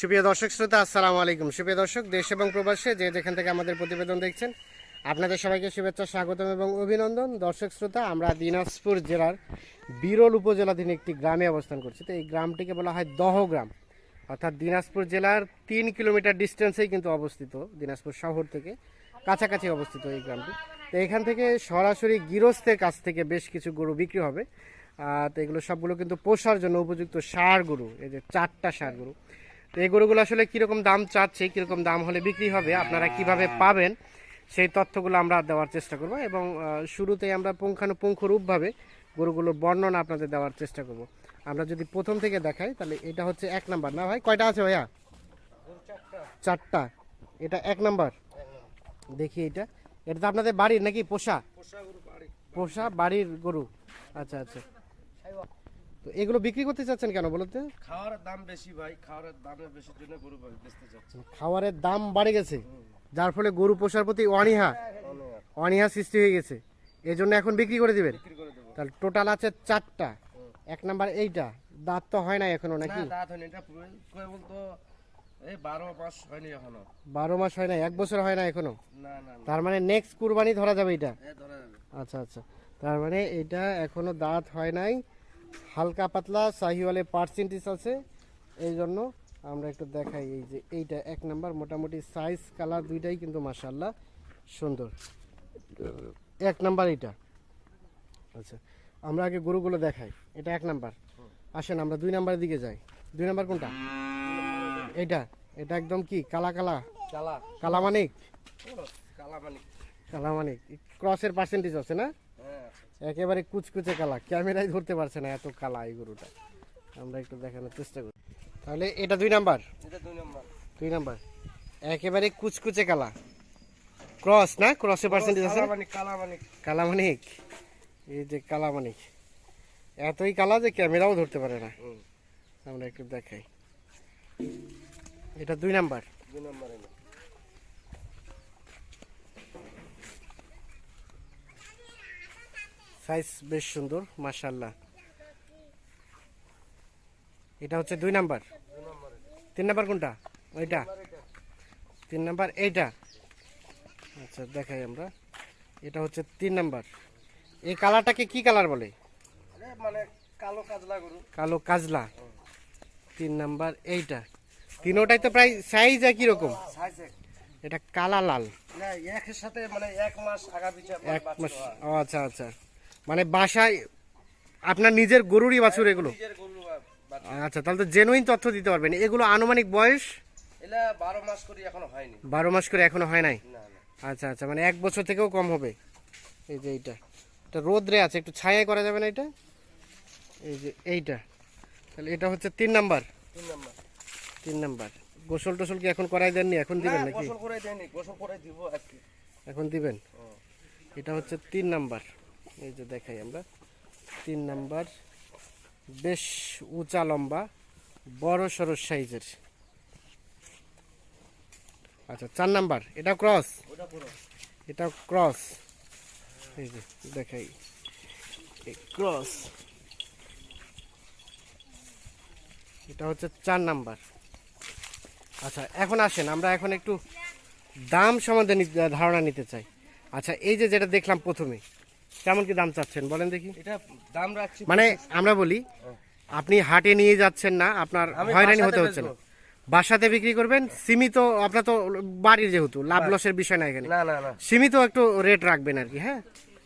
সুপ্রিয় দর্শক, শ্রোতা, আসসালামু আলাইকুম। সুপ্রিয় দর্শক, দেশ এবং প্রবাসে যে যেখান থেকে আমাদের প্রতিবেদন দেখছেন, আপনাদের সবাইকে শুভেচ্ছা, স্বাগতম এবং অভিনন্দন। দর্শক, শ্রোতা, আমরা দিনাজপুর জেলার বিরল উপজেলাধীন একটি গ্রামে অবস্থান করছি। তো এই গ্রামটিকে বলা হয় দহগ্রাম। অর্থাৎ দিনাজপুর জেলার তিন কিলোমিটার ডিস্টেন্সেই কিন্তু অবস্থিত দিনাজপুর শহর থেকে কাছাকাছি অবস্থিত এই গ্রামটি। তো এখান থেকে সরাসরি গৃহস্থের কাছ থেকে বেশ কিছু গরু বিক্রি হবে। তো এগুলো সবগুলো কিন্তু পোষার জন্য উপযুক্ত সার গরু, এই যে চারটা সার গরু। তো এই গরুগুলো আসলে কীরকম দাম চাচ্ছে কীরকম দাম হলে বিক্রি হবে আপনারা কীভাবে পাবেন সেই তথ্যগুলো আমরা দেওয়ার চেষ্টা করব এবং আহ, শুরুতেই আমরা পুঙ্খানুপুঙ্খরূপভাবে গরুগুলোর বর্ণনা আপনাদের দেওয়ার চেষ্টা করব। আমরা যদি প্রথম থেকে দেখাই তাহলে এটা হচ্ছে এক নাম্বার। না ভাই কয়টা আছে ভাইয়া? চারটা। এটা এক নাম্বার। দেখি এটা। এটা তো আপনাদের বাড়ির নাকি পোষা? পোষা বাড়ির গরু। আচ্ছা আচ্ছা। তো এগুলো বিক্রি করতে চাচ্ছেন কেন বলতে খাওয়ার দাম বেশি ভাই খাওয়ার দামের বেশির জন্য গরু বেচতে যাচ্ছে খাবারের দাম বাড়ে গেছে যার ফলে গরু পোষার প্রতি অনীহা অনীহা সৃষ্টি হয়ে গেছে। এই জন্য এখন বিক্রি করে দিবেন? বিক্রি করে দেবো। তাহলে টোটাল আছে চারটা এক নাম্বার এইটা দাঁত তো হয় না এখনও না নাকি দাঁত হয়নি এটা তো এই বারো মাস হয়নি এখনও। বারো মাস হয় না এক বছর হয় না এখনও? না না তার মানে নেক্সট কুরবানি ধরা যাবে এটা? যাবে। আচ্ছা আচ্ছা। তার মানে এটা এখনও দাঁত হয় নাই হালকা পাতলা শাহিওয়ালে পার্সেন্টেজ আছে। এই জন্য আমরা একটু দেখাই এই যে এইটা এক নাম্বার। মোটামুটি সাইজ কালার দুইটাই কিন্তু মাসাল্লাহ সুন্দর। এক নাম্বার এইটা। আচ্ছা আমরা আগে গরুগুলো দেখাই। এটা এক নাম্বার। আসেন আমরা দুই নাম্বারের দিকে যাই। দুই নাম্বার কোনটা? এইটা। এটা একদম কি? কালা কালা? কালা। কালামানিক কালা মানে কালামানিক ক্রসের পার্সেন্টেজ আছে না? একেবারে কুচকুচে কালা। ক্যামেরায় ধরতে পারছে না এত কালা এই গরুটা। আমরা একটু দেখানোর চেষ্টা করি। তাহলে এটা দুই নাম্বার? এটা দুই নম্বর। দুই নাম্বার। একেবারে কুচকুচে কালা। ক্রস না? ক্রসে পার্সেন্টেজ আছে কালা মানে মানে কালামানিক। এই যে কালামানিক। এতই কালা যে ক্যামেরাও ধরতে পারে না। আমরা একটু দেখাই। এটা দুই নাম্বার? দুই নম্বর। সাইজ বেশ সুন্দর মাশাল্লাহ এটা হচ্ছে দুই নাম্বার। তিন নাম্বার কোনটা? ওইটা। তিন নাম্বার এইটা। আচ্ছা দেখাই আমরা। এটা হচ্ছে তিন নাম্বার। এই কালারটাকে কি কালার বলে? মানে কালো কাজলা কালো কাজলা। তিন নাম্বার এইটা। তিনোটাই তো প্রায় সাইজ একই রকম। এটা কালা লাল। না একের সাথে মানে এক মাস আগা এক মাস। আচ্ছা আচ্ছা। মানে বাসায় আপনার নিজের গরুরই বাছুর এগুলো? বা- বাচ্চা। আচ্ছা তাহলে তো জেনুইন তথ্য দিতে পারবেন। এগুলো আনুমানিক বয়স? বারো মাস করে এখনও হয়নি। বারো মাস করে এখনও হয় নাই? আচ্ছা আচ্ছা মানে এক বছর থেকেও কম হবে। এই যে এইটা। এটা রোদ্রে আছে একটু ছায়ায় করা যাবে না এটা? এই যে এইটা। তাহলে এটা হচ্ছে তিন নাম্বার। তিন নম্বর। তিন নাম্বার। গোসল টোসল কি এখন করাই দেননি? এখন দিবেন নাকি? গোসল করে দেয়নি গোসল করে দিব আজকে। এখন দিবেন? এটা হচ্ছে তিন নাম্বার। এই যে দেখাই আমরা। তিন নাম্বার বেশ উঁচা লম্বা বড় সড়ো সাইজের। আচ্ছা চার নাম্বার এটা ক্রস? এটা ক্রস। এই যে দেখাই। ক্রস। এটা হচ্ছে চার নাম্বার। আচ্ছা এখন আসেন আমরা এখন একটু দাম সম্বন্ধে ধারণা নিতে চাই। আচ্ছা এই যে যেটা দেখলাম প্রথমে কেমন কি দাম চাচ্ছেন? বলেন দেখি। এটা দাম রাখছি মানে আমরা বলি আপনি হাটে নিয়ে যাচ্ছেন না আপনার হয়রানি হতে হচ্ছে না। বাসাতে বিক্রি করবেন সীমিত আপনার তো বাড়ির যেহেতু লাভ লসের বিষয় না এখানে। সীমিত একটু রেট রাখবেন আর কি হ্যাঁ?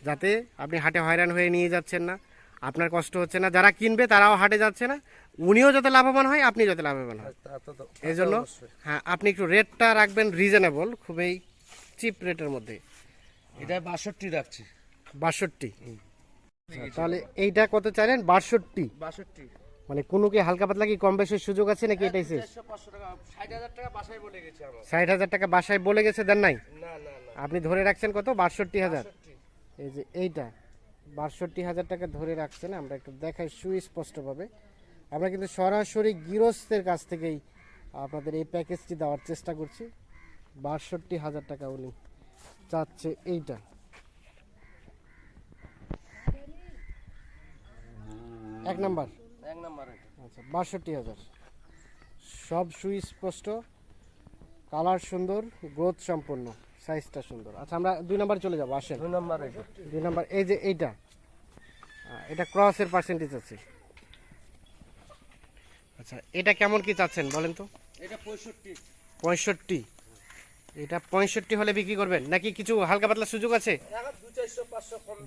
যাতে আপনি হাটে হয়রান হয়ে নিয়ে যাচ্ছেন না। আপনার কষ্ট হচ্ছে না। যারা কিনবে তারাও হাটে যাচ্ছে না। উনিও যাতে লাভবান হয় আপনি যাতে লাভবান হয় এই জন্য হ্যাঁ আপনি একটু রেটটা রাখবেন রিজনেবল খুবই চিপ রেটের মধ্যে। এটা বাষট্টি রাখছি। বাষট্টি। তাহলে এইটা কত চাইলেন? বাষট্টি। বাষট্টি। মানে কোনো কি হালকা পাতলা কি কম বেশির সুযোগ আছে নাকি এটাই শেষ? ষাট হাজার টাকা বাসায় বলে গেছে আমার। ষাট হাজার টাকা বাসায় বলে গেছে দেন নাই? না না না। আপনি ধরে রাখছেন কত? বাষট্টি হাজার। এই যে এইটা বাষট্টি হাজার টাকা ধরে রাখছেন আমরা একটু দেখাই সুস্পষ্টভাবে। আমরা কিন্তু সরাসরি গৃহস্থের কাছ থেকেই আপনাদের এই প্যাকেজটি দেওয়ার চেষ্টা করছি। বাষট্টি হাজার টাকা উনি চাচ্ছে এইটা। এক নাম্বার? এক নম্বর আচ্ছা বাষট্টি হাজার। সব সুস্পষ্ট কালার সুন্দর গ্রোথ সম্পন্ন সাইজটা সুন্দর। আচ্ছা আমরা দুই নাম্বার চলে যাব আসেন। দুই নম্বর দুই নাম্বার এই যে এইটা। এটা ক্রসের পার্সেন্টেজ আছে। আচ্ছা এটা কেমন কি চাচ্ছেন বলেন তো? এটা পঁয়ষট্টি। পঁয়ষট্টি। এটা পঁয়ষট্টি হলে বিক্রি করবেন? নাকি কিছু হালকা পাতলা সুযোগ আছে?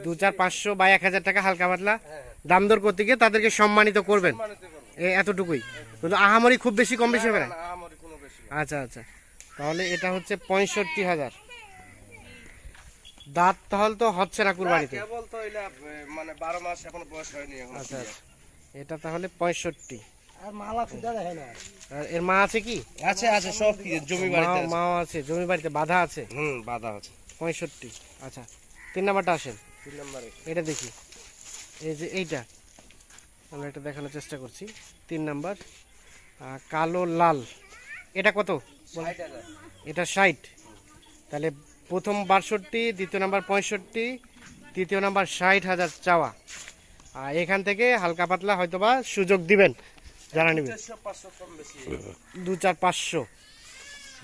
দু চার পাঁচশো বা এক হাজার টাকা হালকা পাতলা। হ্যাঁ দাম দর করতে গিয়ে তাদেরকে সম্মানিত করবেন। এতটুকুই। কিন্তু আহামরি খুব বেশি কম বেশি হবে না। আচ্ছা আচ্ছা। তাহলে এটা হচ্ছে পঁয়ষট্টি হাজার। দাঁত তাহলে তো হচ্ছে না কুরবানিতে। কেবল তো মানে বারো মাস এখন বয়স হয়নি আচ্ছা আচ্ছা। এটা তাহলে পঁয়ষট্টি। আর এর মা আছে কি? আছে আছে সব কি জমি বাড়িতে মা আছে। মাও আছে জমি বাড়িতে বাধা আছে? হুম বাধা আছে। পঁয়ষট্টি আচ্ছা। তিন নাম্বারটা আসেন। তিন নম্বরে। এটা দেখি। এই যে এইটা। আমরা এটা দেখানোর চেষ্টা করছি। তিন নাম্বার। কালো লাল। এটা কত? এটা ষাট। তাহলে প্রথম বাষট্টি দ্বিতীয় নাম্বার পঁয়ষট্টি তৃতীয় নাম্বার ষাট হাজার চাওয়া। আর এখান থেকে হালকা পাতলা হয়তোবা সুযোগ দিবেন। যারা বেশি দু চার পাঁচশো।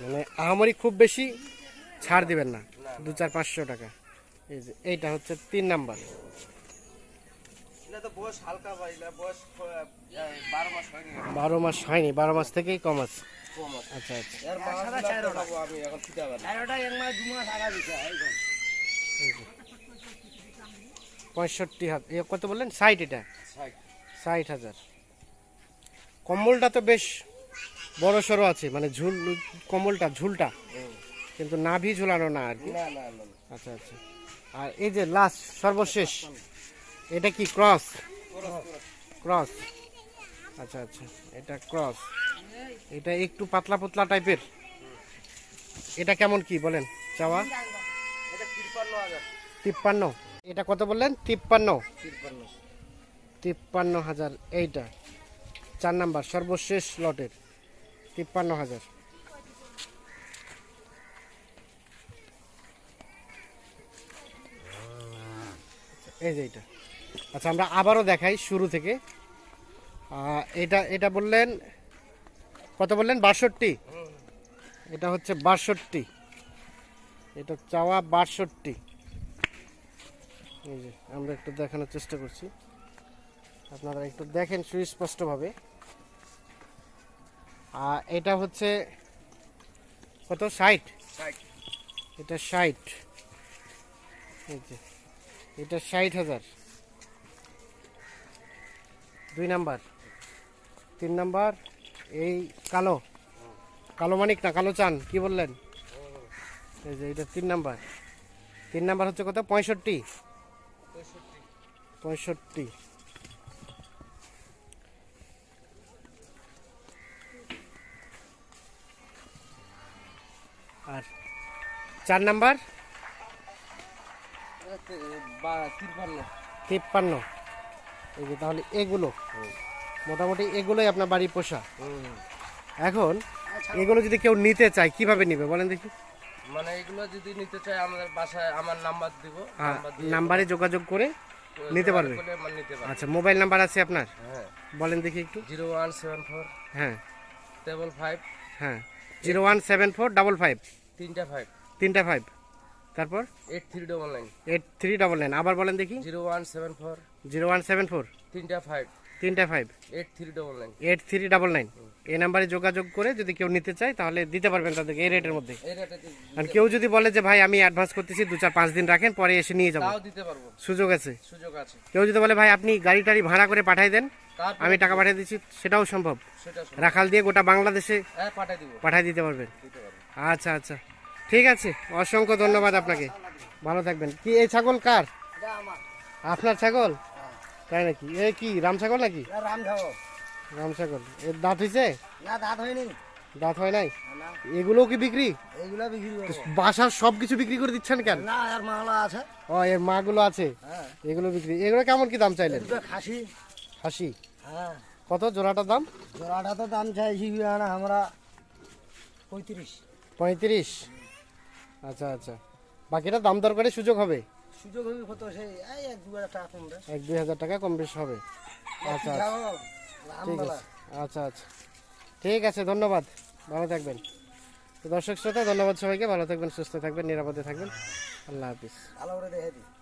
মানে আহামরি খুব বেশি ছাড় দিবেন না। দু চার পাঁচশো টাকা। এই যে, এইটা হচ্ছে তিন নাম্বার। বারো মাস হয়নি, বারো মাস থেকেই কম আছে। আচ্ছা আচ্ছা। পঁয়ষট্টি হাজার কত বললেন? ষাট এটা? ষাট হাজার। কম্বলটা তো বেশ বড় সড়ো আছে মানে ঝুল কম্বলটা ঝুলটা। কিন্তু নাভি ঝুলানো না আর কি। আচ্ছা আচ্ছা। আর এই যে লাস্ট সর্বশেষ এটা কি ক্রস ক্রস আচ্ছা আচ্ছা এটা ক্রস এটা একটু পাতলা পাতলা টাইপের এটা কেমন কি বলেন চাওয়া? তিপ্পান্ন এটা কত বললেন? তিপ্পান্ন। তিপ্পান্ন হাজার এইটা। চার নাম্বার, সর্বশেষ লটের, তিপ্পান্ন হাজার। এই যে এটা। আচ্ছা আমরা আবারও দেখাই শুরু থেকে। এটা এটা বললেন, কত বললেন? বাষট্টি। এটা হচ্ছে বাষট্টি। এটা চাওয়া বাষট্টি। এই যে, আমরা একটু দেখানোর চেষ্টা করছি। আপনারা একটু দেখেন সুস্পষ্টভাবে। আর এটা হচ্ছে কত? ষাট? ষাট। এটা ষাট। যে এটা ষাট হাজার। দুই নাম্বার। তিন নাম্বার এই কালো। কালো মানিক না কালো চান কি বললেন? এই যে এটা তিন নাম্বার। তিন নাম্বার হচ্ছে কত? পঁয়ষট্টি। পঁয়ষট্টি। চার নাম্বার? বা তিপ্পান্ন তিপ্পান্ন এই যে তাহলে এগুলো। মোটামুটি এগুলোই আপনার বাড়ি পোষা। এখন এগুলো যদি কেউ নিতে চায় কীভাবে নিবে বলেন দেখি? মানে এগুলো যদি নিতে চাই আমাদের বাসায় আমার নাম্বার দিব। হ্যাঁ, নাম্বারে যোগাযোগ করে নিতে পারবে। করলে আমার নিতে পারবে। আচ্ছা মোবাইল নাম্বার আছে আপনার? হ্যাঁ। বলেন দেখি একটু। জিরো ওয়ান সেভেন ফোর হ্যাঁ। টেবল ফাইভ হ্যাঁ। Zero one seven four double five. তিনটা ফাইভ। তিনটা ফাইভ তারপর? Eight three double nine eight three double nine আবার বলেন দেখি। Zero one seven four zero one seven four তিনটা ফাইভ তিনটা five eight three double nine eight three double nine এই নাম্বারে যোগাযোগ করে যদি কেউ নিতে চায় তাহলে দিতে পারবেন তাদেরকে এই রেটের মধ্যে। আর কেউ যদি বলে যে ভাই আমি অ্যাডভান্স করতেছি দু চার পাঁচ দিন রাখেন পরে এসে নিয়ে যাব। দিতে পারব। সুযোগ আছে। সুযোগ আছে। কেউ যদি বলে ভাই আপনি গাড়ি টাড়ি ভাড়া করে পাঠাই দেন আমি টাকা পাঠিয়ে দিচ্ছি সেটাও সম্ভব। রাখাল দিয়ে গোটা বাংলাদেশে হ্যাঁ পাঠিয়ে দিতে পারবেন। আচ্ছা আচ্ছা। ঠিক আছে অসংখ্য ধন্যবাদ আপনাকে। ভালো থাকবেন। কি এই ছাগল কার? আপনার ছাগল? তাই নাকি? এ কি রাম ছাগল নাকি? রাম রাম ছাগল। এর দাঁত হয়েছে না দাঁত হয়নি। দাঁত হয় নাই? না এগুলোও কি বিক্রি? বাসার সব কিছু বিক্রি করে দিচ্ছেন কেন? না আছে। ও এর মাগুলো আছে? হ্যাঁ। এগুলো বিক্রি। এগুলো কেমন কি দাম চাইলেন? খাসি। হাসি হ্যাঁ। কত? জোড়াটার দাম? জোড়াটা তো দাম চাইছি আমরা পঁয়ত্রিশ। পঁয়ত্রিশ। আচ্ছা আচ্ছা। বাকিটা দাম দর করে সুযোগ হবে? সুযোগ হবে কত? সেই এই এক দু টাকা কম এক দুই হাজার টাকা কম বেশি হবে। আচ্ছা আচ্ছা। ঠিক আছে। আচ্ছা আচ্ছা। ঠিক আছে ধন্যবাদ। ভালো থাকবেন। তো দর্শক শ্রোতা ধন্যবাদ সবাইকে। ভালো থাকবেন সুস্থ থাকবেন নিরাপদে থাকবেন। আল্লাহ হাফিজ। ভালো করে দেখে দিই।